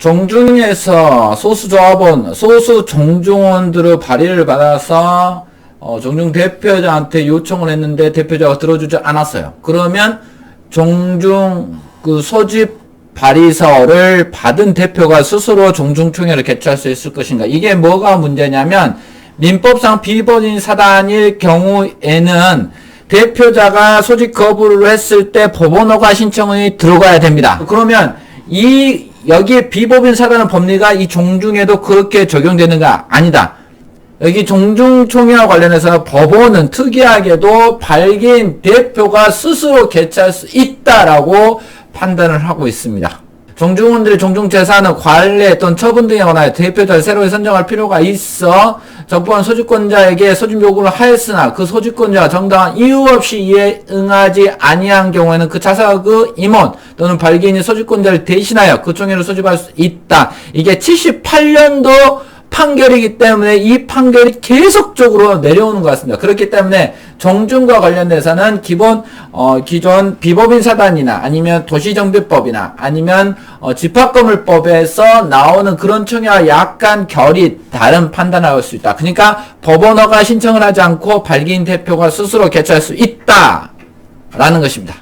종중에서 소수 조합원, 소수 종중원들의 발의를 받아서 어, 종중 대표자한테 요청을 했는데 대표자가 들어주지 않았어요. 그러면 종중 그 소집 발의서를 받은 대표가 스스로 종중총회를 개최할 수 있을 것인가? 이게 뭐가 문제냐면 민법상 비법인 사단일 경우에는 대표자가 소집 거부를 했을 때 법원 허가 신청이 들어가야 됩니다. 그러면 이 여기에 비법인 사단의 법리가 이 종중에도 그렇게 적용되는가? 아니다. 여기 종중총회와 관련해서 법원은 특이하게도 발기인 대표가 스스로 개최할 수 있다라고 판단을 하고 있습니다. 종중원들의 종중재산은 관례 또는 처분 등에 관하여 대표자를 새로 선정할 필요가 있어 적법한 소집권자에게 소집 요구를 하였으나 그 소집권자가 정당한 이유 없이 이에 응하지 아니한 경우에는 그 자사의 임원 또는 발기인이 소집권자를 대신하여 그 총회를 소집할 수 있다. 이게 78년도 판결이기 때문에 이 판결이 계속적으로 내려오는 것 같습니다. 그렇기 때문에 정중과 관련돼서는 기본 어, 기존 비법인 사단이나 아니면 도시정비법이나 아니면 어, 집합건물법에서 나오는 그런 청약과 약간 결이 다른 판단을 할수 있다. 그러니까 법원허가 신청을 하지 않고 발기인 대표가 스스로 개최할 수 있다. 라는 것입니다.